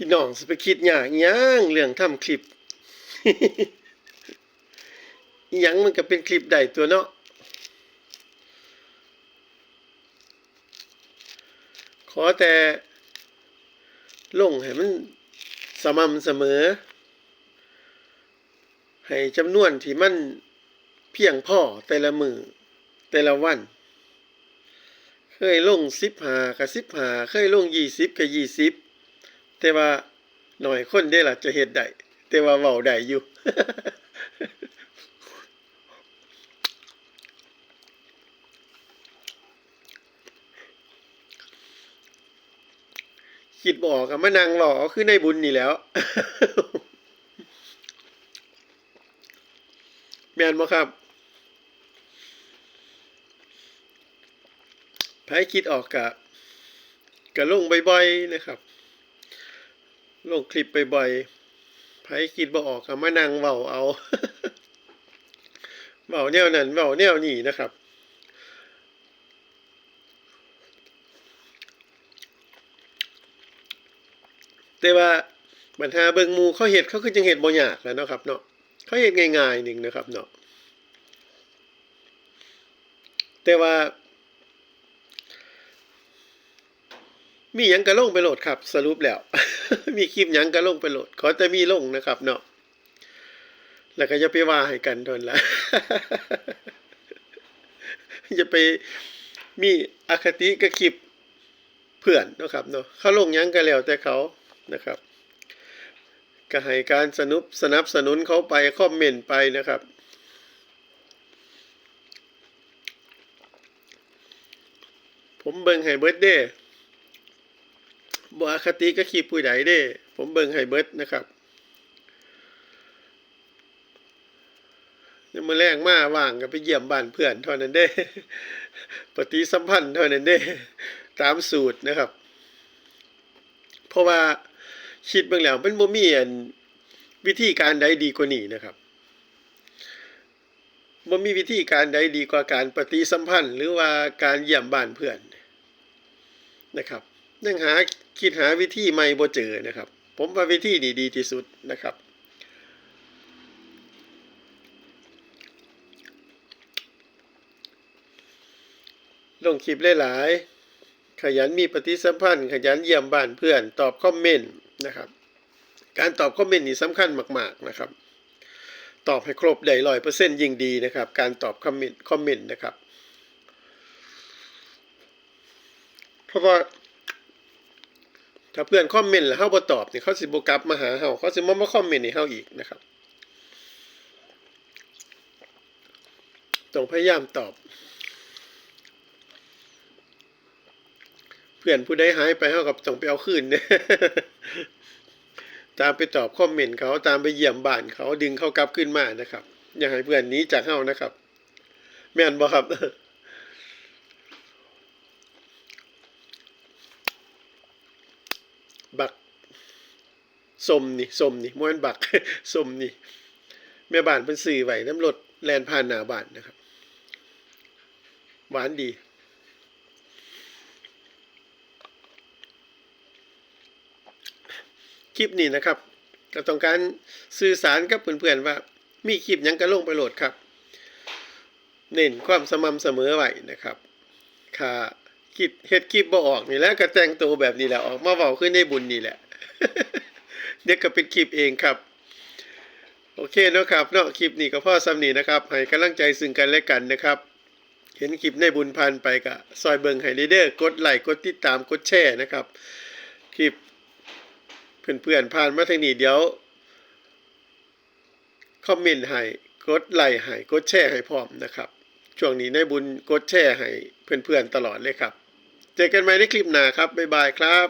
พี่น้องสิไปคิดยากยังเรื่องทำคลิปยังมันก็เป็นคลิปได้ตัวเนาะขอแต่ลงให้มันสม่ำเสมอ ให้จำนวนที่มันเพียงพอแต่ละมือแต่ละวัน เคยลงสิบหากับสิบหาเคยลงยี่สิบกับยี่สิบ แต่ว่าหน่อยคนได้ล่ะจะเฮ็ดได้แต่ว่าเว้าได้อยู่คิดบออกอะมานั่งหล่อคือในบุญนี่แล้วแม่นบ่ครับไผคิดออกกะกะลงบ่อยๆนะครับ ลงคลิปบ่อยๆไผคิดบ่ออกก็มานั่งเว้าเอาเว้าแนวนั้นเว้าแนวนี้นะครับแต่ว่าปัญหาเบิงมูเขาเฮ็ดเขาคือจังเฮ็ดบ่ยากแล้วเนาะครับเนาะเขาเฮ็ดง่ายๆหนึ่งนะครับเนาะแต่ว่า มีหยังก็ลงไปโหลดครับ สรุปแล้ว มีคลิปหยังก็ลงไปโหลด ขอแต่มีลงนะครับเนาะแล้วก็อย่าไปว่าให้กันโดนละอย่าไปมีอคติกับคลิปเพื่อนนะครับเนาะเขาลงยังก็แล้วแต่เขานะครับก็ให้การสนุบสนับสนุนเขาไปคอมเมนต์ไปนะครับผมเบิ่งให้เบิร์ดเด้ บ่อคติก็ขีผู้ใดเด้ ผมเบิ่งให้เบิร์ดนะครับยังมาแรงมาว่างก็ไปเยี่ยมบ้านเพื่อนเท่านั้นเด้ ปฏิสัมพันธ์เท่านั้นเด้ ตามสูตรนะครับ เพราะว่าคิดเบิ่งแล้วมันบ่มีอันวิธีการใดดีกว่านี้นะครับบ่มีวิธีการใดดีกว่าการปฏิสัมพันธ์ หรือว่าการเยี่ยมบ้านเพื่อนนะครับ ยังหาคิดหาวิธีใหม่บ่เจอนะครับ ผมว่าวิธีนี้ดีที่สุดนะครับ ลงคลิปหลายๆขยันมีปฏิสัมพันธ์ ขยันเยี่ยมบ้านเพื่อน ตอบคอมเมนต์นะครับ การตอบคอมเมนต์นี่สำคัญมาก ๆนะครับตอบให้ครบได้ร้อยเปอร์เซ็นต์ยิ่งดีนะครับ การตอบคอมเมนต์คอมเมนต์นะครับ เพราะว่า ถ้าเพื่อนคอมเมนต์แล้วเฮาบ่ตอบนี่เขาสิบ่กลับมาหาเฮาเขาสิบ่มาคอมเมนต์ให้เฮาอีกนะครับต้องพยายามตอบ เพื่อนผู้ใดหายไปเฮากับต้องไปเอาคืนเนี่ยตามไปตอบคอมเมนต์เขาตามไปเยี่ยมบ้านเขาดึงเขากลับขึ้นมานะครับ อย่าให้เพื่อนนี้จากเฮานะครับ แม่นบ่ครับ บักสมนี่สมนี่ม้วนบักสมนี่แม่บ้านเพิ่นซื้อไว้น้ำรถแลนผ่านหนาบ้านนะครับ หวานดี คลิปนี้นะครับ ก็ต้องการสื่อสารกับเพื่อนๆว่า มีคลิปยังก็ลงไปโหลดครับ เน้นความสม่ำเสมอไว้นะครับค่ะ คิดเฮ็ดคลิปบ่ออกนี่แหล้วก็แต่งตัวแบบนี้แหละออกมาเว้าขึ้นในบุญนี่แหละ เดี๋ยวก็เป็นคลิปเองครับ โอเคเนาะครับเนาะคลิปนี้ก็พ่อสำนีนะครับให้กำลังใจซึ่งกันและกันนะครับ เห็นคลิปในบุญพันไปก็ซอยเบิงให้เด้อกดไลค์กดติดตามกดแชร์นะครับ คลิปเพื่อนๆผ่านมาทางนี้เดี๋ยวคอมเมนต์ให้กดไลค์ให้กดแชร์ให้พร้อมนะครับ ช่วงนี้ในบุญกดแชร์ให้เพื่อนๆตลอดเลยครับ เจอกันใหม่ในคลิปหน้าครับ บ๊ายบายครับ